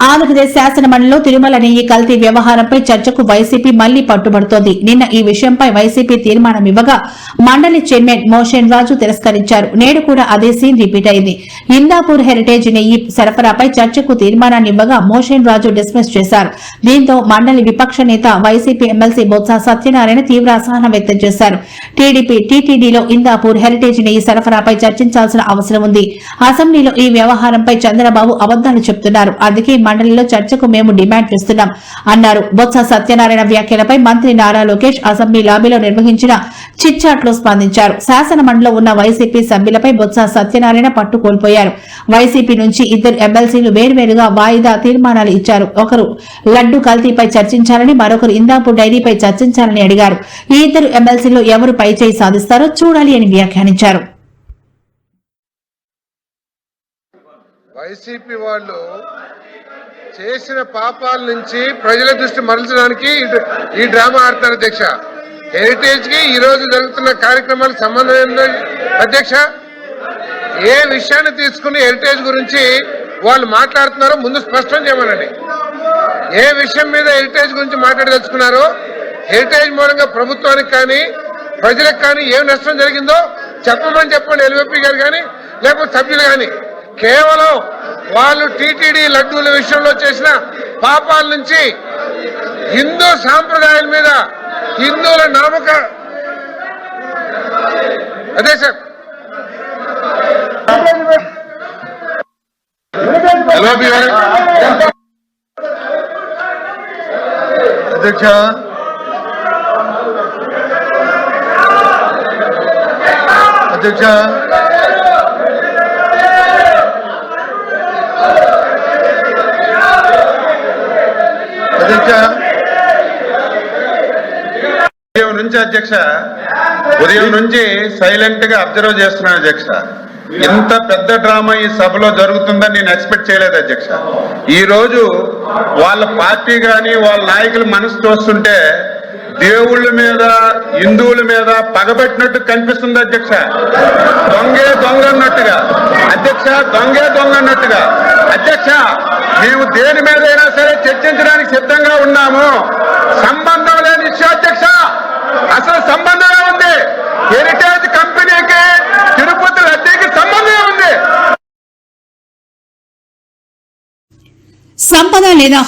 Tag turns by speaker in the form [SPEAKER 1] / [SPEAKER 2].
[SPEAKER 1] ఆంధ్రప్రదేశ్ శాసనమండలిలో తిరుమల నెయ్యి కల్తీ వ్యవహారంపై చర్చకు వైసీపీ మళ్ళీ పట్టుబడుతోంది. నిన్న ఈ విషయంపై వైసీపీ తీర్మానం ఇవ్వగా మండలి చైర్మన్ మోషన్ రాజు తిరస్కరించారు. నేడు కూడా అదే సీన్ రిపీట్ అయింది. ఇందాపూర్ హెరిటేజ్ నెయ్యి సరఫరాపై చర్చకు తీర్మానాన్ని ఇవ్వగా మోషన్ రాజు డిస్మిస్ చేశారు. దీంతో మండలి విపక్ష నేత వైసీపీ ఎమ్మెల్సీ బొత్స సత్యనారాయణ తీవ్ర అసహనం వ్యక్తం చేశారు. టీడీపీ టీటీడీలో ఇందాపూర్ హెరిటేజ్ నెయ్యి సరఫరాపై చర్చించాల్సిన అవసరం ఉంది. అసెంబ్లీలో ఈ వ్యవహారంపై చంద్రబాబు అబద్దాలు చెప్తున్నారు. అందుకే మండలిలో చర్చకు మేము డిమాండ్ చేస్తున్నాం అన్నారు. బొత్స సత్యనారాయణ వ్యాఖ్యలపై మంత్రి నారా లోకేష్ అసెంబ్లీ లాబీలో నిర్వహించిన చిట్చాట్లో స్పందించారు. శాసన మండలిలో ఉన్న వైసీపీ సభ్యులపై బొత్స సత్యనారాయణ పట్టు కోల్పోయారు. వైసీపీ నుంచి ఇద్దరు ఎమ్మెల్సీలు వేర్వేరుగా వాయిదా తీర్మానాలు ఇచ్చారు. ఒకరు లడ్డు కల్తీపై చర్చించాలని మరొకరు ఇందాపూర్ డైరీపై చర్చించాలని అడిగారు. ఈ ఇద్దరు ఎమ్మెల్సీలు ఎవరు పైచేయి సాధిస్తారో చూడాలి అని వ్యాఖ్యానించారు.
[SPEAKER 2] వైసీపీ వాళ్ళు చేసిన పాపాల నుంచి ప్రజల దృష్టి మరల్చడానికి ఈ- ఈ డ్రామా ఆడతారు అధ్యక్ష. హెరిటేజ్కి ఈ రోజు జరుగుతున్న కార్యక్రమాలకు సంబంధం ఏంటి అధ్యక్ష? ఏ విషయాన్ని తీసుకుని హెరిటేజ్ గురించి వాళ్ళు మాట్లాడుతున్నారో ముందు స్పష్టం చేయమనండి. ఏ విషయం మీద హెరిటేజ్ గురించి మాట్లాడదలుచుకున్నారో హెరిటేజ్ మూలంగా ప్రభుత్వానికి కానీ ప్రజలకు కానీ ఏం నష్టం జరిగిందో చెప్పమని చెప్పండి ఎల్వీపీ గారు కానీ లేకపోతే సభ్యులు కానీ. కేవలం వాళ్ళు టీటీడీ లడ్డూల విషయంలో చేసిన పాపాల నుంచి హిందూ సాంప్రదాయాల మీద హిందువుల నామక అదే సార్.
[SPEAKER 3] అధ్యక్ష. అధ్యక్ష. అధ్యక్ష ఉదయం నుంచి అధ్యక్ష. ఉదయం నుంచి సైలెంట్గా అబ్జర్వ్ చేస్తున్నాను అధ్యక్ష. ఇంత పెద్ద డ్రామా ఈ సభలో జరుగుతుందని నేను ఎక్స్పెక్ట్ చేయలేదు అధ్యక్ష. ఈ రోజు వాళ్ళ పార్టీ గాని వాళ్ళ నాయకుల మనసు చూస్తుంటే దేవుళ్ళ మీద హిందువుల మీద పగబెట్టినట్టు కనిపిస్తుంది అధ్యక్ష. దొంగే దొంగ అన్నట్టుగా. అధ్యక్ష దొంగే దొంగ అన్నట్టుగా. అధ్యక్ష మేము దేని మీదైనా సరే చర్చించడానికి సిద్ధంగా ఉన్నాము. సంబంధం లేని విశ్వాధ్యక్ష అసలు సంబంధమే ఉంది? హెరిటేజ్ కంపెనీకి తిరుపతి రద్దీకి సంబంధమే ఉంది?
[SPEAKER 1] సంపద లేదా